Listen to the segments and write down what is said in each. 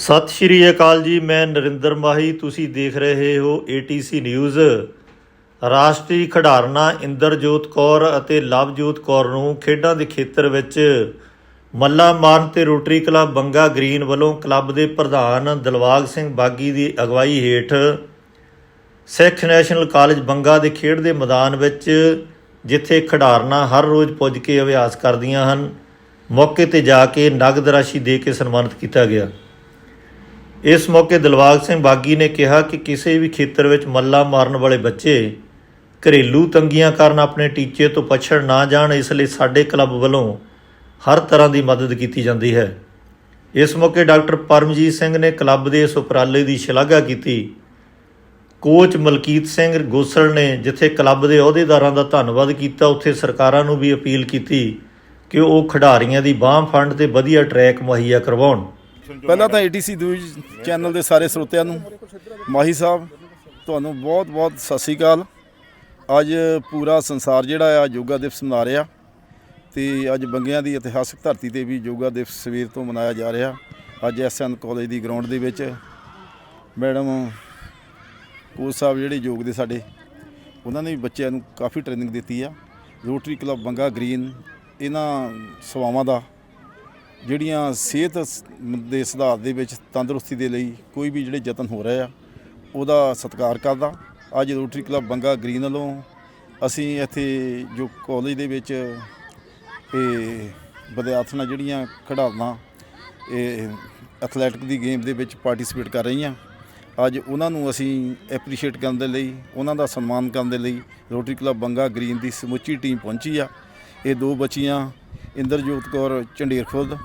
ਸਤਿ ਸ਼੍ਰੀ ਅਕਾਲ ਜੀ, ਮੈਂ ਨਰਿੰਦਰ ਮਾਹੀ। ਤੁਸੀਂ ਦੇਖ ਰਹੇ ਹੋ ATC ਨਿਊਜ਼ ਰਾਸ਼ਟਰੀ ਖਿਡਾਰਨਾ ਇੰਦਰਜੋਤ ਕੌਰ ਅਤੇ ਲਵਜੋਤ ਕੌਰ ਨੂੰ ਖੇਡਾਂ ਦੇ ਖੇਤਰ ਵਿੱਚ ਮੱਲਾ ਮਾਰਨ ਤੇ ਰੋਟਰੀ ਕਲੱਬ ਬੰਗਾ ਗ੍ਰੀਨ ਵੱਲੋਂ ਕਲੱਬ ਦੇ ਪ੍ਰਧਾਨ ਦਲਵਾਗ ਸਿੰਘ ਬਾਗੀ ਦੀ ਅਗਵਾਈ ਹੇਠ ਸਿੱਖ ਨੈਸ਼ਨਲ ਕਾਲਜ ਬੰਗਾ ਦੇ ਖੇਡ ਦੇ ਮੈਦਾਨ ਵਿੱਚ ਜਿੱਥੇ ਖਿਡਾਰਨਾ ਹਰ ਰੋਜ਼ ਪੁੱਜ ਕੇ ਅਭਿਆਸ ਕਰਦੀਆਂ ਹਨ, ਮੌਕੇ ਤੇ ਜਾ ਕੇ ਨਗਦ ਰਾਸ਼ੀ ਦੇ ਕੇ ਸਨਮਾਨਿਤ ਕੀਤਾ ਗਿਆ। ਇਸ ਮੌਕੇ ਦਿਲਵਾਗ ਸਿੰਘ ਬਾਗੀ ਨੇ ਕਿਹਾ ਕਿ ਕਿਸੇ ਵੀ ਖੇਤਰ ਵਿੱਚ ਮੱਲਾ ਮਾਰਨ ਵਾਲੇ ਬੱਚੇ ਘਰੇਲੂ ਤੰਗੀਆਂ ਕਾਰਨ ਆਪਣੇ ਟੀਚੇ ਤੋਂ ਪਛੜ ਨਾ ਜਾਣ, ਇਸ ਲਈ ਸਾਡੇ ਕਲੱਬ ਵੱਲੋਂ ਹਰ ਤਰ੍ਹਾਂ ਦੀ ਮਦਦ ਕੀਤੀ ਜਾਂਦੀ ਹੈ। ਇਸ ਮੌਕੇ ਡਾਕਟਰ ਪਰਮਜੀਤ ਸਿੰਘ ਨੇ ਕਲੱਬ ਦੇ ਇਸ ਉਪਰਾਲੇ ਦੀ ਸ਼ਲਾਘਾ ਕੀਤੀ। ਕੋਚ ਮਲਕੀਤ ਸਿੰਘ ਗੋਸਲ ਨੇ ਜਿੱਥੇ ਕਲੱਬ ਦੇ ਅਹੁਦੇਦਾਰਾਂ ਦਾ ਧੰਨਵਾਦ ਕੀਤਾ, ਉੱਥੇ ਸਰਕਾਰਾਂ ਨੂੰ ਵੀ ਅਪੀਲ ਕੀਤੀ ਕਿ ਉਹ ਖਿਡਾਰੀਆਂ ਦੀ ਬਾਹ ਫੰਡ ਤੇ ਵਧੀਆ ਟਰੈਕ ਮੁਹੱਈਆ ਕਰਵਾਉਣ। ਪਹਿਲਾਂ ਤਾਂ ਏਟੀਸੀ ਨਿਊਜ਼ ਚੈਨਲ ਦੇ ਸਾਰੇ ਸਰੋਤਿਆਂ ਨੂੰ ਮਾਹੀ ਸਾਹਿਬ ਤੁਹਾਨੂੰ ਬਹੁਤ-ਬਹੁਤ ਸਤਿ ਸ੍ਰੀ ਅਕਾਲ। ਅੱਜ ਪੂਰਾ ਸੰਸਾਰ ਜਿਹੜਾ ਆ ਯੋਗਾ ਦਿਵਸ ਮਨਾ ਰਿਹਾ ਤੇ ਅੱਜ ਬੰਗਿਆਂ ਦੀ ਇਤਿਹਾਸਕ ਧਰਤੀ ਤੇ ਵੀ ਯੋਗਾ ਦਿਵਸ ਸਵੇਰ ਤੋਂ ਮਨਾਇਆ ਜਾ ਰਿਹਾ। ਅੱਜ ਐਸਐਨ ਕਾਲਜ ਦੀ ਗਰਾਊਂਡ ਦੇ ਵਿੱਚ ਮੈਡਮ ਕੋਚ ਸਾਹਿਬ ਜਿਹੜੇ ਯੋਗ ਦੇ ਸਾਡੇ ਉਹਨਾਂ ਨੇ ਵੀ ਬੱਚਿਆਂ ਨੂੰ ਕਾਫੀ ਟ੍ਰੇਨਿੰਗ ਦਿੱਤੀ ਆ। ਰੋਟਰੀ ਕਲੱਬ ਬੰਗਾ ਗ੍ਰੀਨ ਇਹਨਾਂ ਸੇਵਾਵਾਂ ਦਾ ਜਿਹੜੀਆਂ ਸਿਹਤ ਦੇ ਸੁਧਾਰ ਦੇ ਵਿੱਚ ਤੰਦਰੁਸਤੀ ਦੇ ਲਈ ਕੋਈ ਵੀ ਜਿਹੜੇ ਯਤਨ ਹੋ ਰਹੇ ਆ, ਉਹਦਾ ਸਤਿਕਾਰ ਕਰਦਾ। ਅੱਜ ਰੋਟਰੀ ਕਲੱਬ ਬੰਗਾ ਗ੍ਰੀਨ ਵੱਲੋਂ ਅਸੀਂ ਇੱਥੇ ਜੋ ਕਾਲਜ ਦੇ ਵਿੱਚ ਇਹ ਵਿਦਿਆਰਥਣਾਂ ਜਿਹੜੀਆਂ ਖਿਡਾਰਨਾ, ਇਹ ਐਥਲੈਟਿਕ ਦੀ ਗੇਮ ਦੇ ਵਿੱਚ ਪਾਰਟਿਸਿਪੇਟ ਕਰ ਰਹੀਆਂ, ਅੱਜ ਉਹਨਾਂ ਨੂੰ ਅਸੀਂ ਐਪਰੀਸ਼ੀਏਟ ਕਰਨ ਦੇ ਲਈ, ਉਹਨਾਂ ਦਾ ਸਨਮਾਨ ਕਰਨ ਦੇ ਲਈ ਰੋਟਰੀ ਕਲੱਬ ਬੰਗਾ ਗ੍ਰੀਨ ਦੀ ਸਮੁੱਚੀ ਟੀਮ ਪਹੁੰਚੀ ਆ। ਇਹ ਦੋ ਬੱਚੀਆਂ ਇੰਦਰਜੋਤ ਕੌਰ ਝੰਡੇਰ ਖੁਰਦ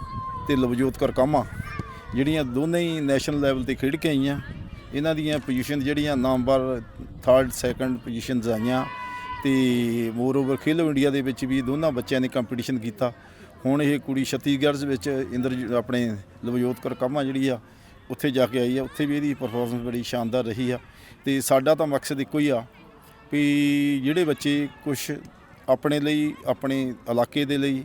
ਤੇ ਲਵਜੋਤ ਕੌਰ ਕਾਮਾ, ਜਿਹੜੀਆਂ ਦੋਨੇ ਹੀ ਨੈਸ਼ਨਲ ਲੈਵਲ ਤੇ ਖੇਡ ਕੇ ਆਈਆਂ। ਇਹਨਾਂ ਦੀਆਂ ਪੋਜੀਸ਼ਨ ਜਿਹੜੀਆਂ ਨੰਬਰ 3rd 2nd ਪੋਜੀਸ਼ਨਸ ਆਈਆਂ ਤੇ ਮੋਰ ਓਵਰ ਖੇਲੋ ਇੰਡੀਆ ਦੇ ਵਿੱਚ ਵੀ ਦੋਨਾਂ ਬੱਚਿਆਂ ਨੇ ਕੰਪੀਟੀਸ਼ਨ ਕੀਤਾ। ਹੁਣ ਇਹ ਕੁੜੀ ਛੱਤੀਸਗੜ੍ਹ ਵਿੱਚ ਇੰਦਰ ਆਪਣੇ ਲਵਜੋਤ ਕੌਰ ਕਾਮਾ ਜਿਹੜੀ ਆ, ਉੱਥੇ ਜਾ ਕੇ ਆਈ ਆ। ਉੱਥੇ ਵੀ ਇਹਦੀ ਪਰਫਾਰਮੈਂਸ ਬੜੀ ਸ਼ਾਨਦਾਰ ਰਹੀ ਆ। ਤੇ ਸਾਡਾ ਤਾਂ ਮਕਸਦ ਇੱਕੋ ਹੀ ਆ ਵੀ ਜਿਹੜੇ ਬੱਚੇ ਕੁਝ ਆਪਣੇ ਲਈ, ਆਪਣੇ ਇਲਾਕੇ ਦੇ ਲਈ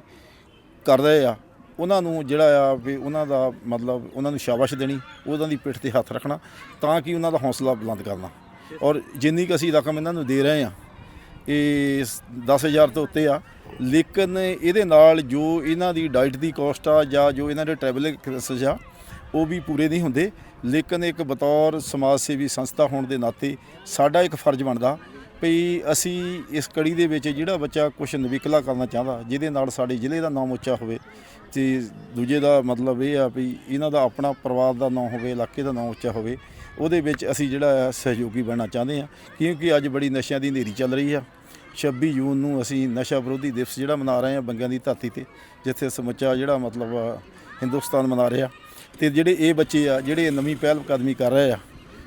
ਕਰ ਰਹੇ ਆ। ਉਹਨਾਂ ਨੂੰ ਜਿਹੜਾ ਆ ਵੀ ਉਹਨਾਂ ਦਾ ਮਤਲਬ ਉਹਨਾਂ ਨੂੰ ਸ਼ਾਬਾਸ਼ ਦੇਣੀ, ਉਹਨਾਂ ਦੀ ਪਿੱਠ ਤੇ ਹੱਥ ਰੱਖਣਾ, ਤਾਂ ਕਿ ਉਹਨਾਂ ਦਾ ਹੌਸਲਾ ਬੁਲੰਦ ਕਰਨਾ। ਔਰ ਜਿੰਨੀ ਕੁ ਅਸੀਂ ਰਕਮ ਇਹਨਾਂ ਨੂੰ ਦੇ ਰਹੇ ਆ, ਇਹ 10000 ਤੋਂ ਉੱਤੇ ਆ, ਲੇਕਿਨ ਇਹਦੇ ਨਾਲ ਜੋ ਇਹਨਾਂ ਦੀ ਡਾਈਟ ਦੀ ਕੋਸਟ ਆ ਜਾਂ ਜੋ ਇਹਨਾਂ ਦੇ ਟਰੈਵਲ ਐਕਸਪੈਂਸਸ ਆ, ਉਹ ਵੀ ਪੂਰੇ ਨਹੀਂ ਹੁੰਦੇ। ਲੇਕਿਨ ਇੱਕ ਬਤੌਰ ਸਮਾਜ ਸੇਵੀ ਸੰਸਥਾ ਹੋਣ ਦੇ ਨਾਤੇ ਸਾਡਾ ਇੱਕ ਫਰਜ਼ ਬਣਦਾ ਵੀ ਅਸੀਂ ਇਸ ਕੜੀ ਦੇ ਵਿੱਚ ਜਿਹੜਾ ਬੱਚਾ ਕੁਝ ਨਵੀਕਲਾ ਕਰਨਾ ਚਾਹੁੰਦਾ, ਜਿਹਦੇ ਨਾਲ ਸਾਡੇ ਜ਼ਿਲ੍ਹੇ ਦਾ ਨਾਮ ਉੱਚਾ ਹੋਵੇ ਤੇ ਦੂਜੇ ਦਾ ਮਤਲਬ ਇਹ ਆ ਵੀ ਇਹਨਾਂ ਦਾ ਆਪਣਾ ਪਰਿਵਾਰ ਦਾ ਨਾਮ ਹੋਵੇ, ਇਲਾਕੇ ਦਾ ਨਾਮ ਉੱਚਾ ਹੋਵੇ, ਉਹਦੇ ਵਿੱਚ ਅਸੀਂ ਜਿਹੜਾ ਆ ਸਹਿਯੋਗੀ ਬਣਨਾ ਚਾਹੁੰਦੇ ਆ ਕਿਉਂਕਿ ਅੱਜ ਬੜੀ ਨਸ਼ਿਆਂ ਦੀ ਹਨੇਰੀ ਚੱਲ ਰਹੀ ਆ। 26 ਜੂਨ ਨੂੰ ਅਸੀਂ ਨਸ਼ਾ ਵਿਰੋਧੀ ਦਿਵਸ ਜਿਹੜਾ ਮਨਾ ਰਹੇ ਹਾਂ ਬੰਗਿਆਂ ਦੀ ਧਰਤੀ ਤੇ, ਜਿੱਥੇ ਸਮੁੱਚਾ ਜਿਹੜਾ ਮਤਲਬ ਹਿੰਦੁਸਤਾਨ ਮਨਾ ਰਿਹਾ। ਤੇ ਜਿਹੜੇ ਇਹ ਬੱਚੇ ਆ, ਜਿਹੜੇ ਨਵੀਂ ਪਹਿਲ ਕਦਮੀ ਕਰ ਰਹੇ ਆ,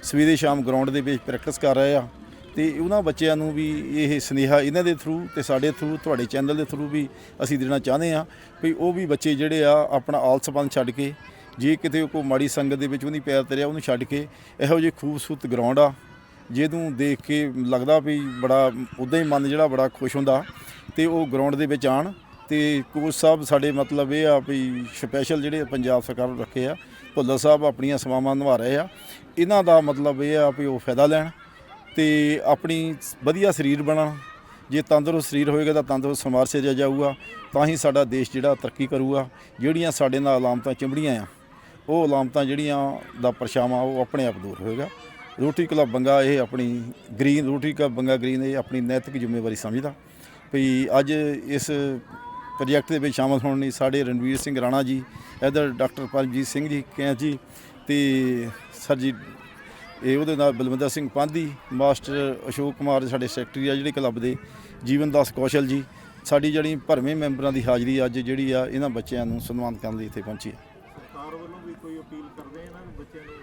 ਸਵੇਰੇ ਸ਼ਾਮ ਗਰਾਊਂਡ ਦੇ ਵਿੱਚ ਪ੍ਰੈਕਟਿਸ ਕਰ ਰਹੇ ਆ ਤੇ ਉਹਨਾਂ ਬੱਚਿਆਂ ਨੂੰ ਵੀ ਇਹ ਸੁਨੇਹਾ ਇਹਨਾਂ ਦੇ ਥਰੂ ਤੇ ਸਾਡੇ ਥਰੂ ਤੁਹਾਡੇ ਚੈਨਲ ਦੇ ਥਰੂ ਵੀ ਅਸੀਂ ਦੇਣਾ ਚਾਹੁੰਦੇ ਆ ਵੀ ਉਹ ਵੀ ਬੱਚੇ ਜਿਹੜੇ ਆ ਆਪਣਾ ਆਲਸਪਨ ਛੱਡ ਕੇ, ਜੇ ਕਿਤੇ ਕੋਈ ਮਾੜੀ ਸੰਗਤ ਦੇ ਵਿੱਚ ਉਹਦੀ ਪੈਰ ਤਰਿਆ ਉਹਨੂੰ ਛੱਡ ਕੇ, ਇਹੋ ਜਿਹੇ ਖੂਬਸੂਰਤ ਗਰਾਊਂਡ ਆ, ਜਿਹਨੂੰ ਦੇਖ ਕੇ ਲੱਗਦਾ ਵੀ ਬੜਾ ਉਦਾਂ ਹੀ ਮਨ ਜਿਹੜਾ ਬੜਾ ਖੁਸ਼ ਹੁੰਦਾ ਤੇ ਉਹ ਗਰਾਊਂਡ ਦੇ ਵਿੱਚ ਆਣ ਤੇ ਕੋਚ ਸਾਹਿਬ ਸਾਡੇ ਮਤਲਬ ਇਹ ਆ ਵੀ ਸਪੈਸ਼ਲ ਜਿਹੜੇ ਪੰਜਾਬ ਸਰਕਾਰ ਨੂੰ ਰੱਖੇ ਆ, ਭੁੱਲਰ ਸਾਹਿਬ ਆਪਣੀਆਂ ਸੇਵਾਵਾਂ ਨਿਭਾ ਰਹੇ ਆ, ਇਹਨਾਂ ਦਾ ਮਤਲਬ ਇਹ ਆ ਵੀ ਉਹ ਫਾਇਦਾ ਲੈਣ ਤੇ ਆਪਣੀ ਵਧੀਆ ਸਰੀਰ ਬਣਨ। ਜੇ ਤੰਦਰੁਸਤ ਸਰੀਰ ਹੋਏਗਾ ਤਾਂ ਤੰਦਰੁਸਤ ਸਮਾਜ ਸਿਰਜਿਆ ਜਾਊਗਾ। ਤਾਂ ਹੀ ਸਾਡਾ ਦੇਸ਼ ਜਿਹੜਾ ਤਰੱਕੀ ਕਰੂਗਾ। ਜਿਹੜੀਆਂ ਸਾਡੇ ਨਾਲ ਅਲਾਮਤਾਂ ਚਿੰਬੜੀਆਂ ਆ, ਉਹ ਅਲਾਮਤਾਂ ਜਿਹੜੀਆਂ ਦਾ ਪਰਛਾਵਾਂ ਉਹ ਆਪਣੇ ਆਪ ਦੂਰ ਹੋਏਗਾ। ਰੋਟਰੀ ਕਲੱਬ ਬੰਗਾ ਇਹ ਆਪਣੀ Green Rotary Club Banga Green ਇਹ ਆਪਣੀ ਨੈਤਿਕ ਜ਼ਿੰਮੇਵਾਰੀ ਸਮਝਦਾ। ਵੀ ਅੱਜ ਇਸ ਪ੍ਰੋਜੈਕਟ ਦੇ ਵਿੱਚ ਸ਼ਾਮਲ ਹੋਣ ਲਈ ਸਾਡੇ ਰਣਵੀਰ ਸਿੰਘ ਰਾਣਾ ਜੀ, ਇੱਧਰ ਡਾਕਟਰ ਪਰਮਜੀਤ ਸਿੰਘ ਜੀ ਕੈਂ ਜੀ ਤੇ ਸਰ ਜੀ ਇਹ ਉਹਦੇ ਨਾਲ ਬਲਵਿੰਦਰ ਸਿੰਘ ਪਾਂਧੀ ਮਾਸਟਰ ਅਸ਼ੋਕ ਕੁਮਾਰ ਸਾਡੇ ਸੈਕਟਰੀ ਆ ਜਿਹੜੇ ਕਲੱਬ ਦੇ ਜੀਵਨ ਦਾਸ ਕੌਸ਼ਲ ਜੀ ਸਾਡੀ ਜਿਹੜੀ ਭਰਵੇਂ ਮੈਂਬਰਾਂ ਦੀ ਹਾਜ਼ਰੀ ਅੱਜ ਜਿਹੜੀ ਆ ਇਹਨਾਂ ਬੱਚਿਆਂ ਨੂੰ ਸਨਮਾਨ ਕਰਨ ਲਈ ਇੱਥੇ ਪਹੁੰਚੀ ਹੈ ਸਰਕਾਰ ਵੱਲੋਂ ਵੀ ਕੋਈ ਅਪੀਲ ਕਰਦੇ ਇਹਨਾਂ ਨੂੰ ਬੱਚਿਆਂ ਨੂੰ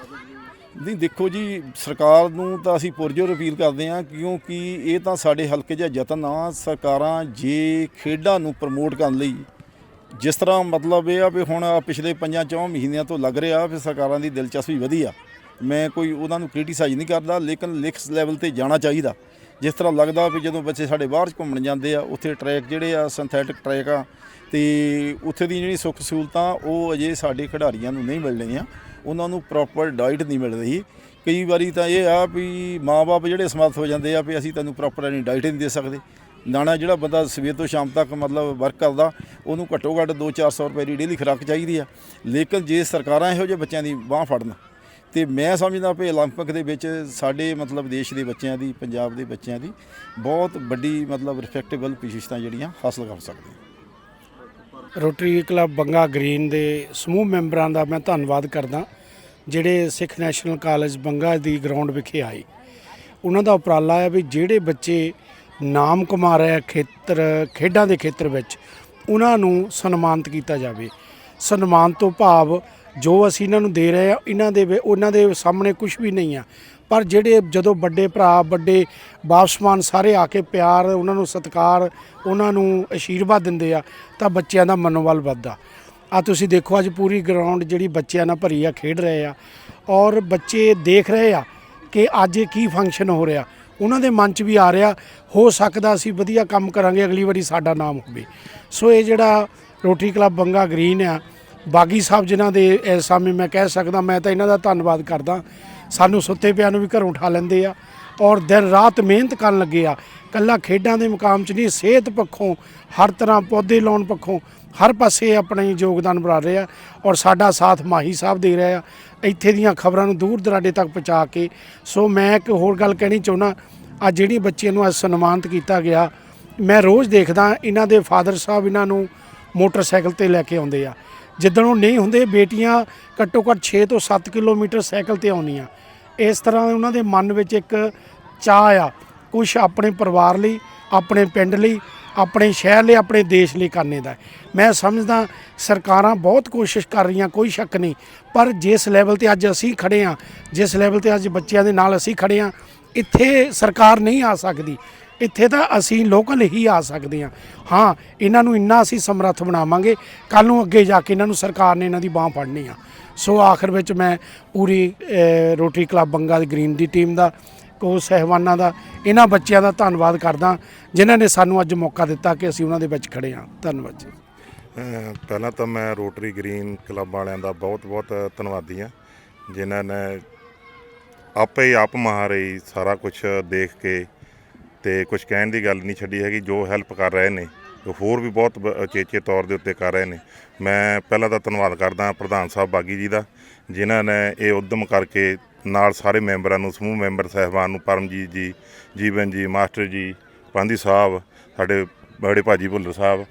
ਮਦਦ ਲਈ? ਨਹੀਂ ਦੇਖੋ ਜੀ ਸਰਕਾਰ ਨੂੰ ਤਾਂ ਅਸੀਂ ਪੁਰਜੋਰ ਅਪੀਲ ਕਰਦੇ ਹਾਂ ਕਿਉਂਕਿ ਇਹ ਤਾਂ ਸਾਡੇ ਹਲਕੇ 'ਚ ਯਤਨ ਆ ਸਰਕਾਰਾਂ ਜੇ ਖੇਡਾਂ ਨੂੰ ਪ੍ਰਮੋਟ ਕਰਨ ਲਈ ਜਿਸ ਤਰ੍ਹਾਂ ਮਤਲਬ ਇਹ ਆ ਵੀ ਹੁਣ ਪਿਛਲੇ 5-4 ਮਹੀਨਿਆਂ ਤੋਂ ਲੱਗ ਰਿਹਾ ਵੀ ਸਰਕਾਰਾਂ ਦੀ ਦਿਲਚਸਪੀ ਵਧੀ ਆ। ਮੈਂ ਕੋਈ ਉਹਨਾਂ ਨੂੰ ਕ੍ਰਿਟਿਸਾਈਜ਼ ਨਹੀਂ ਕਰਦਾ, ਲੇਕਿਨ ਲਿਖਸ ਲੈਵਲ ਤੇ ਜਾਣਾ ਚਾਹੀਦਾ। ਜਿਸ ਤਰ੍ਹਾਂ ਲੱਗਦਾ ਵੀ ਜਦੋਂ ਬੱਚੇ ਸਾਡੇ ਬਾਹਰ ਘੁੰਮਣ ਜਾਂਦੇ ਆ, ਉੱਥੇ ਟਰੈਕ ਜਿਹੜੇ ਆ ਸਿੰਥੈਟਿਕ ਟਰੈਕ ਆ, ਤੇ ਉੱਥੇ ਦੀ ਜਿਹੜੀ ਸੁੱਖ ਸਹੂਲਤਾਂ, ਉਹ ਅਜੇ ਸਾਡੇ ਖਿਡਾਰੀਆਂ ਨੂੰ ਨਹੀਂ ਮਿਲ ਰਹੀਆਂ। ਉਹਨਾਂ ਨੂੰ ਪ੍ਰੋਪਰ ਡਾਈਟ ਨਹੀਂ ਮਿਲ ਰਹੀ। ਕਈ ਵਾਰੀ ਤਾਂ ਇਹ ਆ ਵੀ ਮਾਪੇ ਜਿਹੜੇ ਸਮਰਥ ਹੋ ਜਾਂਦੇ ਆ ਵੀ ਅਸੀਂ ਤੈਨੂੰ ਪ੍ਰੋਪਰ ਨਹੀਂ ਡਾਈਟ ਨਹੀਂ ਦੇ ਸਕਦੇ। ਦਾਣਾ ਜਿਹੜਾ ਬੰਦਾ ਸਵੇਰ ਤੋਂ ਸ਼ਾਮ ਤੱਕ ਮਤਲਬ ਵਰਕ ਕਰਦਾ, ਉਹਨੂੰ ਘੱਟੋ ਘੱਟ 2-400 ਰੁਪਏ ਦੀ ਡੇਲੀ ਖੁਰਾਕ ਚਾਹੀਦੀ ਆ। ਲੇਕਿਨ ਜੇ ਸਰਕਾਰਾਂ ਇਹੋ ਜਿਹੇ ਬੱਚਿਆਂ ਦੀ ਬਾਹ ਫੜਨ ਤੇ ਮੈਂ ਸਮਝਦਾ ਵੀ 올림픽 ਦੇ ਵਿੱਚ ਸਾਡੇ ਮਤਲਬ ਦੇਸ਼ ਦੇ ਬੱਚਿਆਂ ਦੀ ਪੰਜਾਬ ਦੇ ਬੱਚਿਆਂ ਦੀ ਬਹੁਤ ਵੱਡੀ ਮਤਲਬ ਰਿਸਪੈਕਟੇਬਲ ਪੋਜੀਸ਼ਨਾਂ ਜਿਹੜੀਆਂ ਹਾਸਲ ਕਰ ਸਕਦੇ ਆ। ਰੋਟਰੀ ਕਲੱਬ ਬੰਗਾ ਗ੍ਰੀਨ ਦੇ ਸਮੂਹ ਮੈਂਬਰਾਂ ਦਾ ਮੈਂ ਧੰਨਵਾਦ ਕਰਦਾ ਜਿਹੜੇ ਸਿੱਖ ਨੈਸ਼ਨਲ ਕਾਲਜ ਬੰਗਾ ਦੀ ਗਰਾਊਂਡ ਵਿਖੇ ਆਏ ਉਹਨਾਂ ਦਾ ਉਪਰਾਲਾ ਹੈ ਵੀ ਜਿਹੜੇ ਬੱਚੇ ਨਾਮ ਕਮਾ ਰਹੇ ਆ ਖੇਤਰ ਖੇਡਾਂ ਦੇ ਖੇਤਰ ਵਿੱਚ ਉਹਨਾਂ ਨੂੰ ਸਨਮਾਨਿਤ ਕੀਤਾ ਜਾਵੇ ਸਨਮਾਨ ਤੋਂ ਭਾਵ ਜੋ ਅਸੀਂ ਇਹਨਾਂ ਨੂੰ ਦੇ ਰਹੇ ਆ ਇਹਨਾਂ ਦੇ ਵਿ- ਉਹਨਾਂ ਦੇ ਸਾਹਮਣੇ ਕੁਝ ਵੀ ਨਹੀਂ ਆ। ਪਰ ਜਿਹੜੇ ਜਦੋਂ ਵੱਡੇ ਭਰਾ, ਵੱਡੇ ਬਾਪਸਮਾਨ ਸਾਰੇ ਆ ਕੇ ਪਿਆਰ, ਉਹਨਾਂ ਨੂੰ ਸਤਿਕਾਰ, ਉਹਨਾਂ ਨੂੰ ਅਸ਼ੀਰਵਾਦ ਦਿੰਦੇ ਆ, ਤਾਂ ਬੱਚਿਆਂ ਦਾ ਮਨੋਬਲ ਵੱਧਦਾ। ਆ ਤੁਸੀਂ ਦੇਖੋ, ਅੱਜ ਪੂਰੀ ਗਰਾਊਂਡ ਜਿਹੜੀ ਬੱਚਿਆਂ ਨਾਲ ਭਰੀ ਆ, ਖੇਡ ਰਹੇ ਆ। ਔਰ ਬੱਚੇ ਦੇਖ ਰਹੇ ਆ ਕਿ ਅੱਜ ਇਹ ਕੀ ਫੰਕਸ਼ਨ ਹੋ ਰਿਹਾ। ਉਹਨਾਂ ਦੇ ਮਨ 'ਚ ਵੀ ਆ ਰਿਹਾ, ਹੋ ਸਕਦਾ ਅਸੀਂ ਵਧੀਆ ਕੰਮ ਕਰਾਂਗੇ, ਅਗਲੀ ਵਾਰੀ ਸਾਡਾ ਨਾਮ ਹੋਵੇ। ਸੋ ਇਹ ਜਿਹੜਾ ਰੋਟਰੀ ਕਲੱਬ ਬੰਗਾ ਗ੍ਰੀਨ ਆ ਬਾਗੀ ਸਾਹਿਬ ਜਿਨ੍ਹਾਂ ਦੇ ਇਸ ਸਮੇਂ ਮੈਂ ਕਹਿ ਸਕਦਾ, ਮੈਂ ਤਾਂ ਇਹਨਾਂ ਦਾ ਧੰਨਵਾਦ ਕਰਦਾ। ਸਾਨੂੰ ਸੁੱਤੇ ਪਿਆਂ ਨੂੰ ਵੀ ਘਰੋਂ ਉਠਾ ਲੈਂਦੇ ਆ ਔਰ ਦਿਨ ਰਾਤ ਮਿਹਨਤ ਕਰਨ ਲੱਗੇ ਆ। ਕੱਲਾ ਖੇਡਾਂ ਦੇ ਮੁਕਾਮ 'ਚ ਨਹੀਂ, ਸਿਹਤ ਪੱਖੋਂ, ਹਰ ਤਰ੍ਹਾਂ ਪੌਦੇ ਲਾਉਣ ਪੱਖੋਂ ਹਰ ਪਾਸੇ ਆਪਣਾ ਹੀ ਯੋਗਦਾਨ ਬਣਾ ਰਹੇ ਆ ਔਰ ਸਾਡਾ ਸਾਥ ਮਾਹੀ ਸਾਹਿਬ ਦੇ ਰਹੇ ਆ। ਇੱਥੇ ਦੀਆਂ ਖਬਰਾਂ ਨੂੰ ਦੂਰ ਦਰਾਡੇ ਤੱਕ ਪਹੁੰਚਾ ਕੇ, ਸੋ ਮੈਂ ਇੱਕ ਹੋਰ ਗੱਲ ਕਹਿਣੀ ਚਾਹੁੰਦਾ, ਆ ਜਿਹੜੀ ਬੱਚਿਆਂ ਨੂੰ ਅੱਜ ਸਨਮਾਨਿਤ ਕੀਤਾ ਗਿਆ, ਮੈਂ ਰੋਜ਼ ਦੇਖਦਾ, ਇਹਨਾਂ ਦੇ ਫਾਦਰ ਸਾਹਿਬ ਇਹਨਾਂ ਨੂੰ ਮੋਟਰਸਾਈਕਲ ਤੇ ਲੈ ਕੇ ਆਉਂਦੇ ਆ। ਜਿੱਦਣ ਉਹ ਨਹੀਂ ਹੁੰਦੇ, ਬੇਟੀਆਂ ਘੱਟੋ ਘੱਟ 6 ਤੋਂ 7 ਕਿਲੋਮੀਟਰ ਸਾਈਕਲ ਤੇ ਆਉਂਦੀਆਂ। ਇਸ ਤਰ੍ਹਾਂ ਉਹਨਾਂ ਦੇ ਮਨ ਵਿੱਚ ਇੱਕ ਚਾਹ ਆ ਕੁਝ ਆਪਣੇ ਪਰਿਵਾਰ ਲਈ, ਆਪਣੇ ਪਿੰਡ ਲਈ, ਆਪਣੇ ਸ਼ਹਿਰ ਲਈ, ਆਪਣੇ ਦੇਸ਼ ਲਈ ਕਰਨੇ ਦਾ। ਮੈਂ ਸਮਝਦਾ, ਸਰਕਾਰਾਂ ਬਹੁਤ ਕੋਸ਼ਿਸ਼ ਕਰ ਰਹੀਆਂ, ਕੋਈ ਸ਼ੱਕ ਨਹੀਂ। ਪਰ ਜਿਸ ਲੈਵਲ ਤੇ ਅੱਜ ਅਸੀਂ ਖੜੇ ਆ ਜਿਸ ਲੈਵਲ ਤੇ ਅੱਜ ਬੱਚਿਆਂ ਦੇ ਨਾਲ ਅਸੀਂ ਖੜੇ ਆ ਇੱਥੇ ਸਰਕਾਰ ਨਹੀਂ ਆ ਸਕਦੀ। ਇੱਥੇ ਤਾਂ ਅਸੀਂ ਲੋਕਲ ਹੀ ਆ ਸਕਦੇ ਹਾਂ। ਹਾਂ, ਇਹਨਾਂ ਨੂੰ ਇੰਨਾ ਅਸੀਂ ਸਮਰੱਥ ਬਣਾਵਾਂਗੇ। ਕੱਲ ਨੂੰ ਅੱਗੇ ਜਾ ਕੇ ਇਹਨਾਂ ਨੂੰ ਸਰਕਾਰ ਨੇ ਇਹਨਾਂ ਦੀ ਬਾਹ ਫੜਨੀ ਆ। ਸੋ ਆਖਰ ਵਿੱਚ ਮੈਂ ਪੂਰੀ ਰੋਟਰੀ ਕਲੱਬ ਬੰਗਾ ਦੀ ਗ੍ਰੀਨ ਦੀ ਟੀਮ ਦਾ, ਕੋ ਸਹਿਬਾਨਾਂ ਦਾ, ਇਹਨਾਂ ਬੱਚਿਆਂ ਦਾ ਧੰਨਵਾਦ ਕਰਦਾ, ਜਿਨ੍ਹਾਂ ਨੇ ਸਾਨੂੰ ਅੱਜ ਮੌਕਾ ਦਿੱਤਾ ਕਿ ਅਸੀਂ ਉਹਨਾਂ ਦੇ ਵਿੱਚ ਖੜੇ ਹਾਂ। ਧੰਨਵਾਦ ਜੀ। ਪਹਿਲਾਂ ਤਾਂ ਮੈਂ ਰੋਟਰੀ ਗ੍ਰੀਨ ਕਲੱਬ ਵਾਲਿਆਂ ਦਾ ਬਹੁਤ-ਬਹੁਤ ਧੰਨਵਾਦੀ ਹਾਂ, ਜਿਨ੍ਹਾਂ ਨੇ ਆਪੇ ਹੀ ਆਪ ਮਹਾਰੇ ਸਾਰਾ ਕੁਝ ਦੇਖ ਕੇ ਤੇ ਕੁਝ ਕਹਿਣ ਦੀ ਗੱਲ ਨਹੀਂ ਛੱਡੀ ਹੈਗੀ, ਜੋ ਹੈਲਪ ਕਰ ਰਹੇ ਨੇ ਹੋਰ ਵੀ ਬਹੁਤ ਬ- ਉਚੇਚੇ ਤੌਰ ਦੇ ਉੱਤੇ ਕਰ ਰਹੇ ਨੇ। ਮੈਂ ਪਹਿਲਾਂ ਤਾਂ ਧੰਨਵਾਦ ਕਰਦਾ ਪ੍ਰਧਾਨ ਸਾਹਿਬ ਬਾਗੀ ਜੀ ਦਾ, ਜਿਨ੍ਹਾਂ ਨੇ ਇਹ ਉਦਮ ਕਰਕੇ ਨਾਲ ਸਾਰੇ ਮੈਂਬਰਾਂ ਨੂੰ, ਸਮੂਹ ਮੈਂਬਰ ਸਹਿਬਾਨ ਨੂੰ, ਪਰਮਜੀਤ ਜੀ, ਜੀਵਨ ਜੀ, ਮਾਸਟਰ ਜੀ ਪਾਂਦੀ ਸਾਹਿਬ, ਸਾਡੇ ਬੜੇ ਭਾਜੀ ਭੁੱਲਰ ਸਾਹਿਬ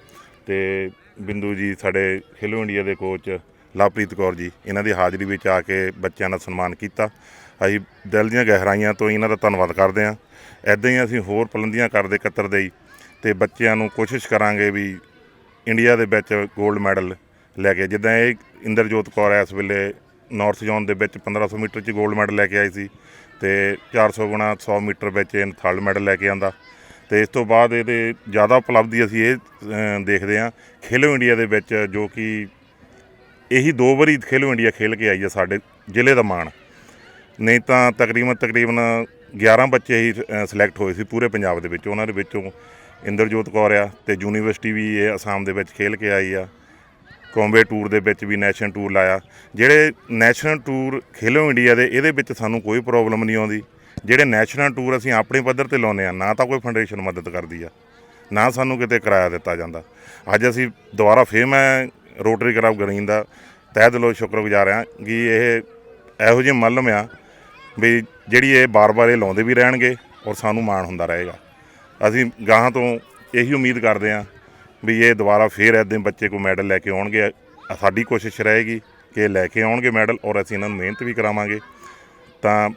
ਤੇ ਬਿੰਦੂ ਜੀ, ਸਾਡੇ ਖੇਲੋ ਇੰਡੀਆ ਦੇ ਕੋਚ ਲਵਪ੍ਰੀਤ ਕੌਰ ਜੀ, ਇਹਨਾਂ ਦੀ ਹਾਜ਼ਰੀ ਵਿੱਚ ਆ ਕੇ ਬੱਚਿਆਂ ਦਾ ਸਨਮਾਨ ਕੀਤਾ। ਅਸੀਂ ਦਿਲ ਦੀਆਂ ਗਹਿਰਾਈਆਂ ਤੋਂ ਇਹਨਾਂ ਦਾ ਧੰਨਵਾਦ ਕਰਦੇ ਹਾਂ। ਐਦਾਂ ਹੀ ਅਸੀਂ ਹੋਰ ਪਲੰਦੀਆਂ ਕਰਦੇ ਕਤਰਦੇ ਹੀ ਤੇ ਬੱਚਿਆਂ ਨੂੰ ਕੋਸ਼ਿਸ਼ ਕਰਾਂਗੇ ਵੀ ਇੰਡੀਆ ਦੇ ਵਿੱਚ 골ਡ ਮੈਡਲ ਲੈ ਕੇ, ਜਿੱਦਾਂ ਇਹ ਇੰਦਰਜੋਤ ਕੌਰ ਇਸ ਵੇਲੇ ਨਾਰਥ ਜ਼ੋਨ ਦੇ ਵਿੱਚ 1500 ਮੀਟਰ 'ਚ 골ਡ ਮੈਡਲ ਲੈ ਕੇ ਆਈ ਸੀ ਤੇ 400 ਗੁਣਾ 100 ਮੀਟਰ ਵਿੱਚ ਇਹ ਥਰਡ ਮੈਡਲ ਲੈ ਕੇ ਆਂਦਾ ਤੇ ਇਸ ਤੋਂ ਬਾਅਦ ਇਹਦੇ ਜ਼ਿਆਦਾ ਉਪਲਬਧੀ ਅਸੀਂ ਇਹ ਦੇਖਦੇ ਹਾਂ ਖੇਲੋ ਇੰਡੀਆ ਦੇ ਵਿੱਚ ਜੋ ਕਿ ਇਹੀ ਦੋ ਵਾਰੀ ਖੇਲੋ ਇੰਡੀਆ ਖੇਲ ਕੇ ਆਈ ਹੈ ਸਾਡੇ ਜ਼ਿਲ੍ਹੇ ਦਾ ਮਾਣ। ਨਹੀਂ ਤਾਂ ਤਕਰੀਬਨ ਤਕਰੀਬਨ 11 ਬੱਚੇ ਹੀ ਸਿਲੈਕਟ ਹੋਏ ਸੀ ਪੂਰੇ ਪੰਜਾਬ ਦੇ ਵਿੱਚ। ਉਹਨਾਂ ਦੇ ਵਿੱਚੋਂ ਇੰਦਰਜੋਤ ਕੌਰ ਆ ਤੇ ਯੂਨੀਵਰਸਿਟੀ ਵੀ ਇਹ ਅਸਾਮ ਦੇ ਵਿੱਚ ਖੇਲ ਕੇ ਆਈ ਆ। ਕੋਂਬੇ ਟੂਰ ਦੇ ਵਿੱਚ ਵੀ ਨੈਸ਼ਨਲ ਟੂਰ ਲਾਇਆ। ਜਿਹੜੇ ਨੈਸ਼ਨਲ ਟੂਰ ਖੇਲੋ ਇੰਡੀਆ ਦੇ, ਇਹਦੇ ਵਿੱਚ ਸਾਨੂੰ ਕੋਈ ਪ੍ਰੋਬਲਮ ਨਹੀਂ ਆਉਂਦੀ। ਜਿਹੜੇ ਨੈਸ਼ਨਲ ਟੂਰ ਅਸੀਂ ਆਪਣੇ ਪੱਧਰ ਤੇ ਲਾਉਂਦੇ ਆ, ਨਾ ਤਾਂ ਕੋਈ ਫਾਊਂਡੇਸ਼ਨ ਮਦਦ ਕਰਦੀ ਆ, ਨਾ ਸਾਨੂੰ ਕਿਤੇ ਕਿਰਾਇਆ ਦਿੱਤਾ ਜਾਂਦਾ। ਅੱਜ ਅਸੀਂ ਦੁਬਾਰਾ ਫੇਰ ਮੈਂ ਰੋਟਰੀ ਕਲੱਬ ਗਰੀਨ ਦਾ ਤਹਿ ਦਿਲੋਂ ਸ਼ੁਕਰਗੁਜ਼ਾਰ ਹਾਂ ਕਿ ਇਹ ਇਹੋ ਜਿਹੇ ਮੱਲਮ ਆ ਵੀ ਜਿਹੜੀ ਇਹ ਬਾਰ-ਬਾਰ ਇਹ ਲਾਉਂਦੇ ਵੀ ਰਹਿਣਗੇ ਔਰ ਸਾਨੂੰ ਮਾਣ ਹੁੰਦਾ ਰਹੇਗਾ। ਅਸੀਂ ਗਾਹਾਂ ਤੋਂ ਇਹੀ ਉਮੀਦ ਕਰਦੇ ਹਾਂ ਵੀ ਇਹ ਦੁਬਾਰਾ ਫੇਰ ਇੱਦਾਂ ਬੱਚੇ ਕੋ ਮੈਡਲ ਲੈ ਕੇ ਆਉਣਗੇ। ਸਾਡੀ ਕੋਸ਼ਿਸ਼ ਰਹੇਗੀ ਕਿ ਇਹ ਲੈ ਕੇ ਆਉਣਗੇ ਮੈਡਲ ਔਰ ਅਸੀਂ ਇਹਨਾਂ ਨੂੰ ਮਿਹਨਤ ਵੀ ਕਰਾਵਾਂਗੇ। ਤਾਂ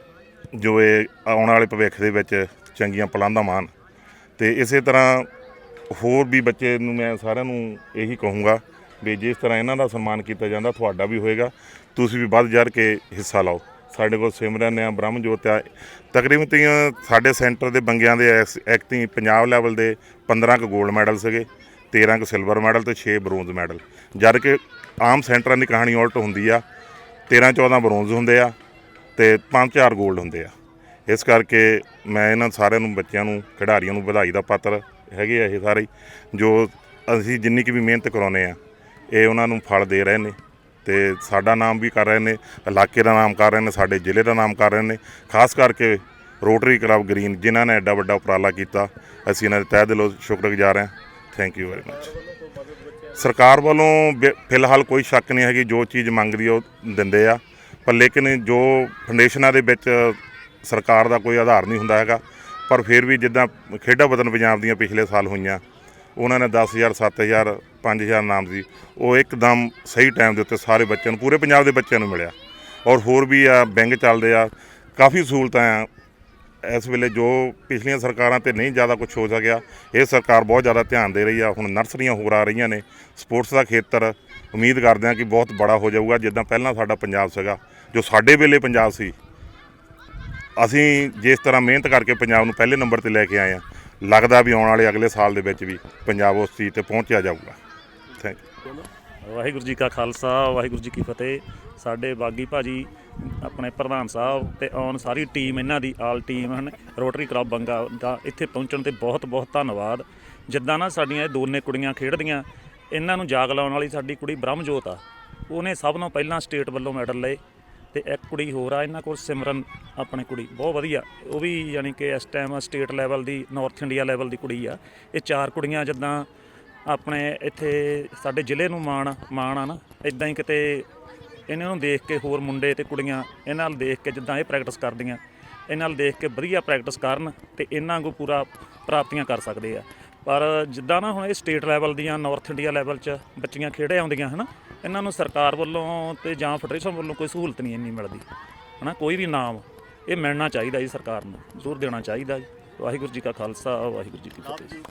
ਜੋ ਇਹ ਆਉਣ ਵਾਲੇ ਭਵਿੱਖ ਦੇ ਵਿੱਚ ਚੰਗੀਆਂ ਪਲਾਂ ਮਾਨ ਤੇ ਇਸੇ ਤਰ੍ਹਾਂ ਹੋਰ ਵੀ ਬੱਚੇ ਨੂੰ ਮੈਂ ਸਾਰਿਆਂ ਨੂੰ ਇਹੀ ਕਹੂੰਗਾ ਵੀ ਜਿਸ ਤਰ੍ਹਾਂ ਇਹਨਾਂ ਦਾ ਸਨਮਾਨ ਕੀਤਾ ਜਾਂਦਾ, ਤੁਹਾਡਾ ਵੀ ਹੋਏਗਾ। ਤੁਸੀਂ ਵੀ ਵੱਧ ਚੜ੍ਹ ਕੇ ਹਿੱਸਾ ਲਓ। ਸਾਡੇ ਕੋਲ ਸਿਮਰਨ ਆ ਬ੍ਰਹਮਜੋਤ ਆ। ਤਕਰੀਬਨ ਤੀਆਂ ਸਾਡੇ ਸੈਂਟਰ ਦੇ ਬੰਗਿਆਂ ਦੇ ਐਸ- ਐਕਟਿੰਗ ਪੰਜਾਬ ਲੈਵਲ ਦੇ 15 ਕੁ 골ਡ ਮੈਡਲ ਸੀਗੇ 13 ਕੁ ਸਿਲਵਰ ਮੈਡਲ ਤੇ 6 ਬ੍ਰੋਂਜ਼ ਮੈਡਲ। ਜਦ ਕਿ ਆਮ ਸੈਂਟਰਾਂ ਦੀ ਕਹਾਣੀ ਉਲਟ ਹੁੰਦੀ ਆ 13 14 ਬ੍ਰੋਂਜ਼ ਹੁੰਦੇ ਆ ਤੇ 5-4 골ਡ ਹੁੰਦੇ ਆ। ਇਸ ਕਰਕੇ ਮੈਂ ਇਹਨਾਂ ਸਾਰਿਆਂ ਨੂੰ ਬੱਚਿਆਂ ਨੂੰ ਖਿਡਾਰੀਆਂ ਨੂੰ ਵਧਾਈ ਦਾ ਪਾਤਰ ਹੈਗੇ ਆ ਇਹ ਸਾਰੇ ਹੀ, ਜੋ ਅਸੀਂ ਜਿੰਨੀ ਕਿ ਵੀ ਮਿਹਨਤ ਕਰਾਉਨੇ ਆ ਇਹ ਉਹਨਾਂ ਨੂੰ ਫਲ ਦੇ ਰਹੇ ਨੇ। ਤੇ ਸਾਡਾ ਨਾਮ ਵੀ ਕਰ ਰਹੇ ਨੇ, ਇਲਾਕੇ ਦਾ ਨਾਮ ਕਰ ਰਹੇ ਨੇ, ਸਾਡੇ ਜ਼ਿਲ੍ਹੇ ਦਾ ਨਾਮ ਕਰ ਰਹੇ ਨੇ। ਖਾਸ ਕਰਕੇ ਰੋਟਰੀ ਕਲੱਬ ਗ੍ਰੀਨ ਜਿਨ੍ਹਾਂ ਨੇ ਐਡਾ ਵੱਡਾ ਉਪਰਾਲਾ ਕੀਤਾ, ਅਸੀਂ ਇਹਨਾਂ ਦੇ ਤਹਿ ਦਿਲੋਂ ਸ਼ੁਕਰਗੁਜ਼ਾਰ ਹਾਂ। ਥੈਂਕ ਯੂ ਵੈਰੀ ਮੱਚ ਸਰਕਾਰ ਵੱਲੋਂ ਬੇ- ਫਿਲਹਾਲ ਕੋਈ ਸ਼ੱਕ ਨਹੀਂ ਹੈਗੀ, ਜੋ ਚੀਜ਼ ਮੰਗਦੀ ਉਹ ਦਿੰਦੇ ਆ। ਪਰ ਲੇਕਿਨ ਜੋ ਫਾਊਂਡੇਸ਼ਨਾਂ ਦੇ ਵਿੱਚ ਸਰਕਾਰ ਦਾ ਕੋਈ ਆਧਾਰ ਨਹੀਂ ਹੁੰਦਾ ਹੈਗਾ, ਪਰ ਫਿਰ ਵੀ ਜਿੱਦਾਂ ਖੇਡਾਂ ਵਤਨ ਪੰਜਾਬ ਦੀਆਂ ਪਿਛਲੇ ਸਾਲ ਹੋਈਆਂ ਉਹਨਾਂ ਨੇ 10000 7000 5000 ਨਾਮ ਸੀ। ਉਹ ਇੱਕਦਮ ਸਹੀ ਟਾਈਮ ਦੇ ਉੱਤੇ ਸਾਰੇ ਬੱਚਿਆਂ ਨੂੰ, ਪੂਰੇ ਪੰਜਾਬ ਦੇ ਬੱਚਿਆਂ ਨੂੰ ਮਿਲਿਆ। ਔਰ ਹੋਰ ਵੀ ਆ, ਬੈਂਕ ਚੱਲਦੇ ਆ, ਕਾਫੀ ਸਹੂਲਤਾਂ ਆ। ਇਸ ਵੇਲੇ ਜੋ ਪਿਛਲੀਆਂ ਸਰਕਾਰਾਂ ਤੇ ਨਹੀਂ ਜ਼ਿਆਦਾ ਕੁਝ ਹੋ ਸਕਿਆ, ਇਹ ਸਰਕਾਰ ਬਹੁਤ ਜ਼ਿਆਦਾ ਧਿਆਨ ਦੇ ਰਹੀ ਆ। ਹੁਣ ਨਰਸਰੀਆਂ ਹੋਰ ਆ ਰਹੀਆਂ ਨੇ, ਸਪੋਰਟਸ ਦਾ ਖੇਤਰ। ਉਮੀਦ ਕਰਦੇ ਆ ਕਿ ਬਹੁਤ ਬੜਾ ਹੋ ਜਾਊਗਾ, ਜਿੱਦਾਂ ਪਹਿਲਾਂ ਸਾਡਾ ਪੰਜਾਬ ਸੀਗਾ, ਜੋ ਸਾਡੇ ਵੇਲੇ ਪੰਜਾਬ ਸੀ। ਅਸੀਂ ਜਿਸ ਤਰ੍ਹਾਂ ਮਿਹਨਤ ਕਰਕੇ ਪੰਜਾਬ ਨੂੰ ਪਹਿਲੇ ਨੰਬਰ ਤੇ ਲੈ ਕੇ ਆਏ ਆ ਲੱਗਦਾ ਵੀ ਆਉਣ ਵਾਲੇ ਅਗਲੇ ਸਾਲ ਦੇ ਵਿੱਚ ਵੀ ਪੰਜਾਬ ਉਸ ਚੀਜ਼ ਤੇ ਪਹੁੰਚਿਆ ਜਾਊਗਾ। ਥੈਂਕ ਯੂ ਵਾਹਿਗੁਰੂ ਜੀ ਕਾ ਖਾਲਸਾ, ਵਾਹਿਗੁਰੂ ਜੀ ਕੀ ਫਤਿਹ। ਸਾਡੇ ਬਾਗੀ ਭਾਜੀ, ਆਪਣੇ ਪ੍ਰਧਾਨ ਸਾਹਿਬ ਤੇ ਆਉਣ ਸਾਰੀ ਟੀਮ, ਇਹਨਾਂ ਦੀ ਆਲ ਟੀਮ, ਹਨ, ਰੋਟਰੀ ਕਲੱਬ ਬੰਗਾ ਦਾ ਇੱਥੇ ਪਹੁੰਚਣ ਤੇ ਬਹੁਤ ਬਹੁਤ ਧੰਨਵਾਦ। ਜਿੱਦਾਂ ਨਾ ਸਾਡੀਆਂ ਇਹ ਦੋਨੇ ਕੁੜੀਆਂ ਖੇਡਦੀਆਂ, ਇਹਨਾਂ ਨੂੰ ਜਾਗ ਲਾਉਣ ਵਾਲੀ ਸਾਡੀ ਕੁੜੀ ਬ੍ਰਹਮਜੋਤ ਆ। ਉਹਨੇ ਸਭ ਤੋਂ ਪਹਿਲਾਂ ਸਟੇਟ ਵੱਲੋਂ ਮੈਡਲ ਲਏ। ਤੇ ਇੱਕ ਕੁੜੀ ਹੋਰ ਆ, ਇਹਨਾਂ ਕੋਲ ਸਿਮਰਨ ਆਪਣੀ ਕੁੜੀ, ਬਹੁਤ ਵਧੀਆ। ਉਹ ਵੀ ਯਾਨੀ ਕਿ ਇਸ ਟਾਈਮ ਸਟੇਟ ਲੈਵਲ ਦੀ ਨਾਰਥ ਇੰਡੀਆ ਲੈਵਲ ਦੀ ਕੁੜੀ ਆ। ਇਹ ਚਾਰ ਕੁੜੀਆਂ ਜਿੱਦਾਂ ਆਪਣੇ ਇੱਥੇ ਸਾਡੇ ਜ਼ਿਲ੍ਹੇ ਨੂੰ ਮਾਣ ਮਾਣ ਆ ਨਾ ਇਦਾਂ ਹੀ ਕਿਤੇ ਇਹਨਾਂ ਨੂੰ ਦੇਖ ਕੇ ਹੋਰ ਮੁੰਡੇ ਤੇ ਕੁੜੀਆਂ, ਇਹਨਾਂ ਨਾਲ ਦੇਖ ਕੇ ਜਿੱਦਾਂ ਇਹ ਪ੍ਰੈਕਟਿਸ ਕਰਦੀਆਂ, ਇਹਨਾਂ ਨਾਲ ਦੇਖ ਕੇ ਵਧੀਆ ਪ੍ਰੈਕਟਿਸ ਕਰਨ ਤੇ ਇਹਨਾਂ ਨੂੰ ਪੂਰਾ ਪ੍ਰਾਪਤੀਆਂ ਕਰ ਸਕਦੇ ਆ। ਪਰ ਜਿੱਦਾਂ ਨਾ ਹੁਣ ਇਹ ਸਟੇਟ ਲੈਵਲ ਦੀਆਂ ਨਾਰਥ ਇੰਡੀਆ ਲੈਵਲ 'ਚ ਬੱਚੀਆਂ ਖੇਡੇ ਆਉਂਦੀਆਂ, ਹਨਾ, ਇਹਨਾਂ ਨੂੰ ਸਰਕਾਰ ਵੱਲੋਂ ਤੇ ਜਾਂ ਫੈਡਰੇਸ਼ਨ ਵੱਲੋਂ ਕੋਈ ਸਹੂਲਤ ਨਹੀਂ ਇੰਨੀ ਮਿਲਦੀ, ਹਨਾ, ਕੋਈ ਵੀ ਨਾਮ, ਇਹ ਮਿਲਣਾ ਚਾਹੀਦਾ ਜੀ ਸਰਕਾਰ ਨੂੰ, ਜ਼ਰੂਰ ਦੇਣਾ ਚਾਹੀਦਾ ਜੀ। ਵਾਹਿਗੁਰੂ ਜੀ ਕਾ ਖਾਲਸਾ, ਵਾਹਿਗੁਰੂ ਜੀ ਕੀ ਫਤਿਹ।